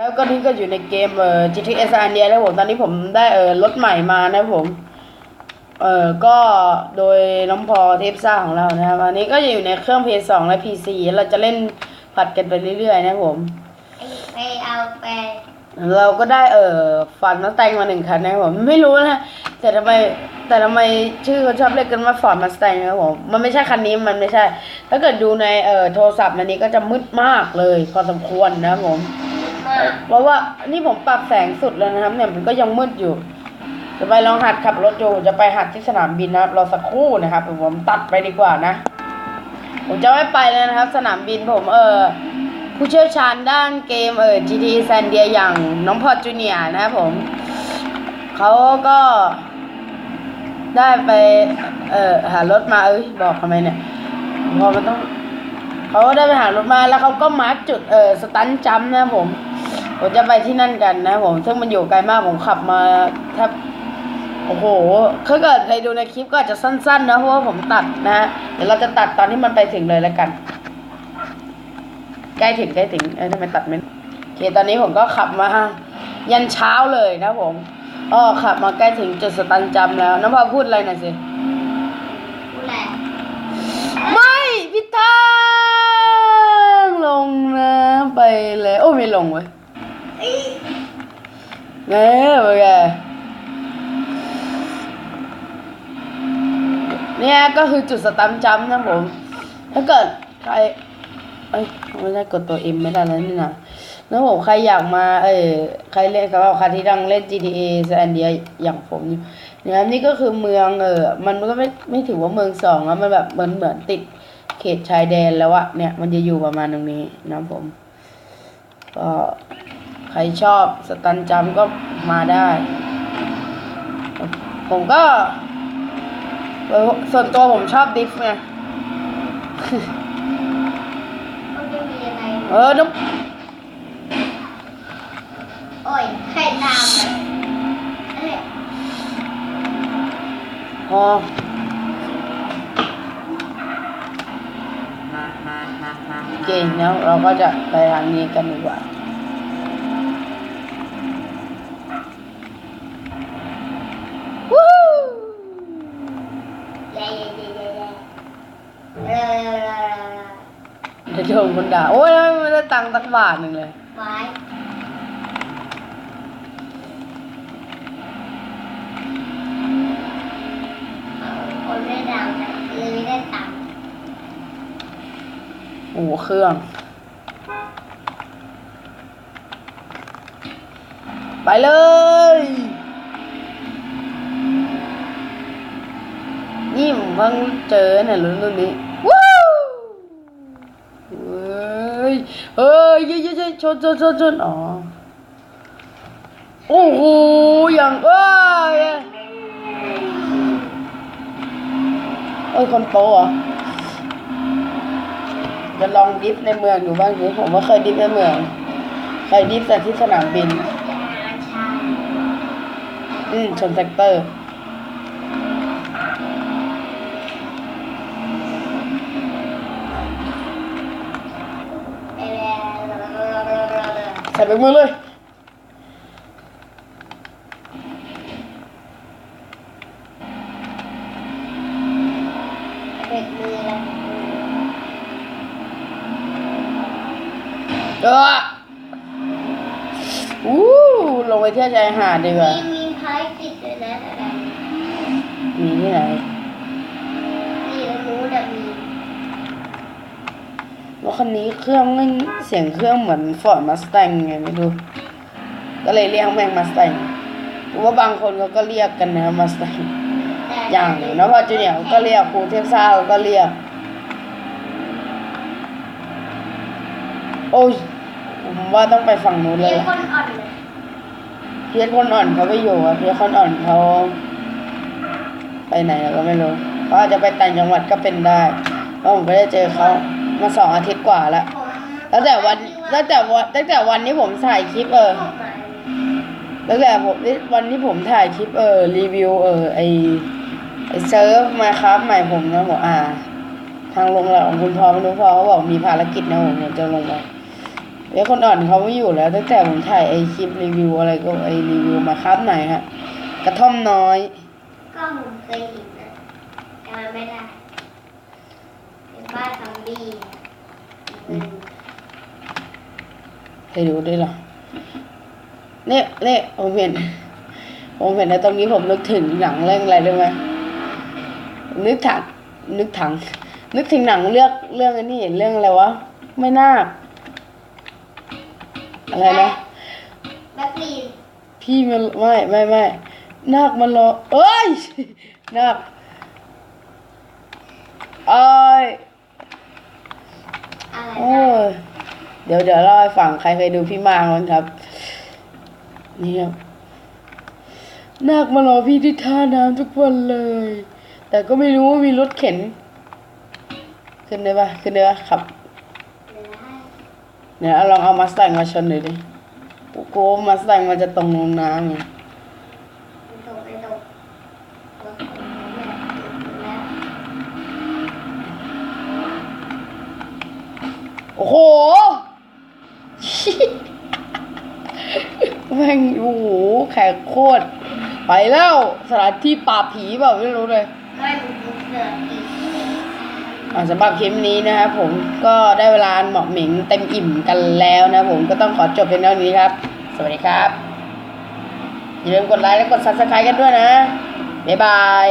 แล้วก็นี่ก็อยู่ในเกมเอ่อ GTS a n d แล้วผมตอนนี้ผมได้เออรถใหม่มานะครับผม เออก็โดยน้องพอเทปซ่าของเรานะครับอันนี้ก็จะอยู่ในเครื่อง PS2 และ PC เราจะเล่นผัดกันไปเรื่อยๆนะครับผมไปเอาไปเราก็ได้เออฟอร์ดมาสแตงมาหนึ่งคันนะครับผมไม่รู้นะแต่ทำไมแต่ทำไมชื่อเขาชอบเรียกกันว่าฟอร์ดมาสแตงนะครับผมมันไม่ใช่คันนี้มันไม่ใช่ ถ้าเกิดดูในเอ่อโทรศัพท์อันนี้ก็จะมืดมากเลยพอสมควรนะครับผมมาก เพราะว่านี่ผมปรับแสงสุดแล้วนะครับ เนี่ยมันก็ยังมืดอยู่ จะไปลองหัดขับรถอยู่จะไปหัดที่สนามบินนะครับรอสักครู่นะครับผมตัดไปดีกว่านะ ผมจะไม่ไปแล้วนะครับ สนามบินผมเออผู้เชี่ยวชาญด้านเกมเออ GT San d i a อย่างน้องพอจูเนียนะครับผมเขาก็ได้ไป เออหารถมาเอ้ยบอกทำไมเนี่ยพอมันต้องเขาก็ได้ไปหารถมาแล้วเขาก็มาร์กจุดเออสตันจัมนะผม ผมจะไปที่นั่นกันนะครับผมซึ่งมันอยู่ไกลมากผมขับมาแทบโอ้โหถ้าเกิดใครดูในคลิปก็อาจจะสั้นๆนะเพราะว่าผมตัดนะฮะเดี๋ยวเราจะตัดตอนที่มันไปถึงเลยแล้วกัน ใกล้ถึงใกล้ถึงเอ้ยทำไมตัดไม่โอเคตอนนี้ผมก็ขับมา ยันเช้าเลยนะผมอ๋อขับมาใกล้ถึงจุดสตันจัมป์แล้วน้องพอพูดอะไรหน่อยสิผู้แหละไม่พิดทางลงนะไปเลย โอ้ไม่ลงเว้ย เนี่ยเป็นไงเนี่ยก็คือจุดสตัมจัมป์นะผม ถ้าเกิดใครเอ้ยไม่ได้กดตัวเอ็มไม่ได้แล้วนี่นะแล้วผมใครอยากมา เอ้ยใครเล่นสำหรับใครที่ดังเล่น GTA San Andreas อย่างผมอยู่เนี่ยนี่ก็คือเมืองเออ มันก็ไม่ไม่ถือว่าเมืองสองอะมันแบบเหมือนเหมือนติดเขตชายแดนแล้วอะเนี่ย มันจะอยู่ประมาณตรงนี้นะผมก็ ใครชอบสตันจัมป์ก็มาได้ ผมก็เออส่วนตัวผมชอบดิฟไงเขาจะมีอะไรเออน้องโอ้ยใครตามอะเอ้ยพอเก่งแล้วเราก็จะไปทางนี้กันดีกว่า วู้ แย่แย่แย่แย่แย่เร็วเร็วเร็วเร็วเร็ว เดี๋ยวโดนคนด่า โอ้ยไม่ได้ตังค์สักบาทหนึ่งเลย ไว้เอาคนไม่ดังนะเลยได้ตังค์โอ้โหเครื่อง ไปเลย นี่ผมเพิ่งเจอเนี่ยรุ่นรุ่นนี้วู้เฮ้ย เฮ้ยเย้ยเย้ยเย้ชนชนชนชนอ๋อ โอ้โห อย่างเอ้ยเอ้ย คนโตเหรอจะลองดิฟในเมืองอยู่บ้างสิผมว่าเคยดิฟในเมือง เคยดิฟแต่ที่สนามบิน อืมชนแท็กเตอร์ ส่ไปมือเลยเด็กมือแล้วเอออู้ลงไปเที่ยวชายหาดดีกว่า มีมีภารกิจด้วยนะอะไร มีที่ไหน มีรู้แต่มี รถ คันนี้เครื่องแม่งเสียงเครื่องเหมือนฟอร์ดมาส t ต n ไงไม่รู้ก็เลยเรียกแม่งมาส t ต n เพราะว่าบางคนเขาก็เรียกกันนะมาส t ต n แต่อย่างนพจูเนียร์เขาก็เรียกครูเทพซ่าเขาก็เรียก โอ้ยผมว่าต้องไปฝั่งนู้นเลมียคนอ่อนเลยเพียรคนอ่อนเขาไม่อยู่อะเพียรคนอ่อนเขาไปไหนแล้วก็ไม่รู้เขาอาจจะไปต่างจังหวัดก็เป็นได้เพราะผมไม่ได้เจอเขา มาสองอาทิตย์กว่าแล้วผมตั้งแต่วันตั้งแต่วันตั้งแต่วันที่ผมถ่ายคลิปเออเข้ามาตั้งแต่ผมวันที่ผมถ่ายคลิปเออรีวิวเออไอไอเซิร์ฟมาครับใหม่ผมนะผมอ่า ทางลงแหละของคุณพอไม่รู้พอเขาบอกมีภารกิจนะผมผมจะลงไปเดี๋ยวคนอ่อนเขาไม่อยู่แล้วตั้งแต่ผมถ่ายไอคลิปรีวิวอะไรก็ไอรีวิวมาครับไหนฮะกระท่อมน้อย ก็ผมเคยเห็นนะแต่มันไม่ได้เป็น บ้านซอมบี้อืมให้ดูด้วยเหรอเนี่ยเนี่ยผมเห็นผมเห็นในตรงนี้ผมนึกถึงหนังเรื่องอะไรรู้ไหมนึกถังนึกถัง นึกถึงหนังเรื่องเรื่องอันนี้เรื่องอะไรวะไม่น่าคอะไรนะแบ็คลีนพี่มันไม่ไม่ไม่นาคมันรอเอ้ยนาคเอ้ย อะไรโอ้นะยเดี๋ยวเดี๋ยวเล่าให้ฟังใครเคยดูพี่มางมั้งครับ นี่ครับนาคมารอพี่ที่ท่าน้ำทุกวันเลย แต่ก็ไม่รู้ว่ามีรถเข็น ขึ้นได้ปะขึ้นได้ปะขับเหลือให้เดี๋ยวเอาลองเอามาสแตงมาชนหน่อยดิกูกลัวว่ามาสแตงมันจะตรงลงน้ำไง ไม่ตกไม่ตกรถผมเนี่ยแล้ว โอ้โหแม่งโอ้โหแขกโคตร ไปแล้วสถานที่ปราผีเปล่าไม่รู้เลยไม่ผมเกิดอีกอ่าสำหรับคลิปนี้นะครับผมก็ได้เวลาเหมาะเหม่งเต็มอิ่มกันแล้วนะผมก็ต้องขอจบเพียงเท่านี้ครับ สวัสดีครับ อย่าลืมกดไลค์และกด subscribe กันด้วยนะ บ๊ายบาย